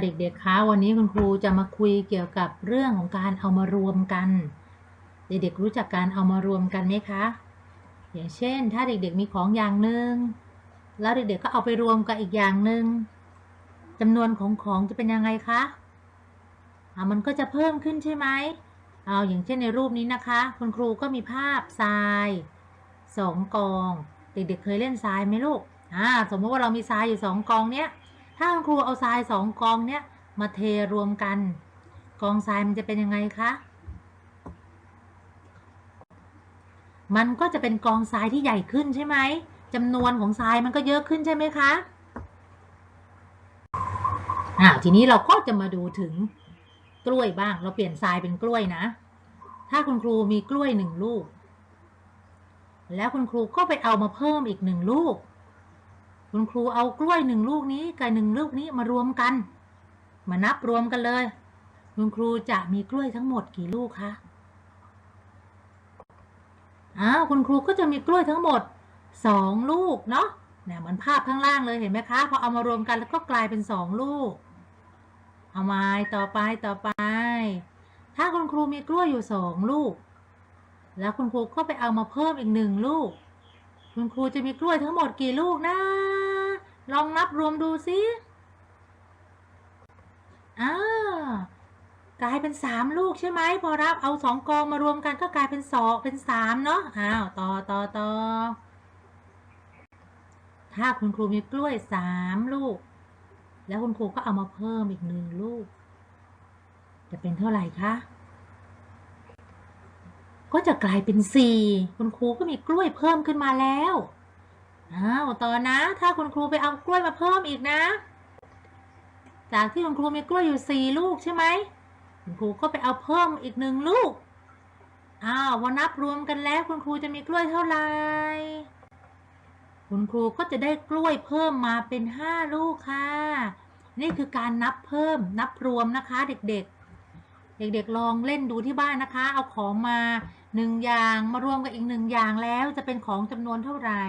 เด็กๆคะวันนี้คุณครูจะมาคุยเกี่ยวกับเรื่องของการเอามารวมกัน เด็กๆรู้จักการเอามารวมกันไหมคะ อย่างเช่น ถ้าเด็กๆมีของอย่างหนึ่งแล้วเด็กๆก็เอาไปรวมกับอีกอย่างหนึ่งจำนวนของของจะเป็นยังไงคะอ่ามันก็จะเพิ่มขึ้นใช่ไหมเอาอย่างเช่นในรูปนี้นะคะ คุณครูก็มีภาพทรายสองกอง เด็กๆเคยเล่นทรายไหมลูกอ่าสมมติว่าเรามีทรายอยู่สองกองเนี้ย ถ้าคุณครูเอาทรายสองกองเนี้ยมาเทรวมกัน กองทรายมันจะเป็นยังไงคะ มันก็จะเป็นกองทรายที่ใหญ่ขึ้นใช่ไหมจำนวนของทรายมันก็เยอะขึ้นใช่ไหมคะอ่าทีนี้เราก็จะมาดูถึงกล้วยบ้าง เราเปลี่ยนทรายเป็นกล้วยนะ ถ้าคุณครูมีกล้วยหนึ่งลูก แล้วคุณครูก็ไปเอามาเพิ่มอีกหนึ่งลูก คุณครูเอากล้วยหนึ่งลูกนี้กับหนึ่งลูกนี้มารวมกัน มานับรวมกันเลย คุณครูจะมีกล้วยทั้งหมดกี่ลูกคะอ้าวคุณครูก็จะมีกล้วยทั้งหมดสองลูกเนาะเนี่ยเหมือนภาพข้างล่างเลยเห็นไหมคะพอเอามารวมกันแล้วก็กลายเป็นสองลูก เอามาต่อไปต่อไป ถ้าคุณครูมีกล้วยอยู่สองลูก แล้วคุณครูก็ไปเอามาเพิ่มอีกหนึ่งลูก คุณครูจะมีกล้วยทั้งหมดกี่ลูกนะ ลองนับรวมดูสิอ้ากลายเป็นสามลูกใช่ไหมพอรับเอาสองกองมารวมกันก็กลายเป็นสองเป็นสามเนาะอ้าวต่อต่อต่อถ้าคุณครูมีกล้วยสามลูก แล้วคุณครูก็เอามาเพิ่มอีกหนึ่งลูก จะเป็นเท่าไหร่คะก็จะกลายเป็นสี่คุณครูก็มีกล้วยเพิ่มขึ้นมาแล้ว อ้าวต่อนะ ถ้าคุณครูไปเอากล้วยมาเพิ่มอีกนะ จากที่คุณครูมีกล้วยอยู่สี่ลูกใช่ไหมคุณครูก็ไปเอาเพิ่มอีกหนึ่งลูก อ้าววันนับรวมกันแล้วคุณครูจะมีกล้วยเท่าไหร่คุณครูก็จะได้กล้วยเพิ่มมาเป็นห้าลูกค่ะ นี่คือการนับเพิ่มนับรวมนะคะ เด็กๆ เด็กๆลองเล่นดูที่บ้านนะคะ เอาของมาหนึ่งอย่างมารวมกับอีกหนึ่งอย่างแล้วจะเป็นของจำนวนเท่าไหร่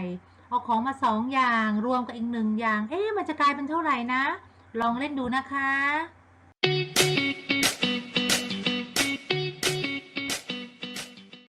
เอาของมาสองอย่างรวมกับอีกหนึ่งอย่าง เอ๊ะมันจะกลายเป็นเท่าไหร่นะ ลองเล่นดูนะคะ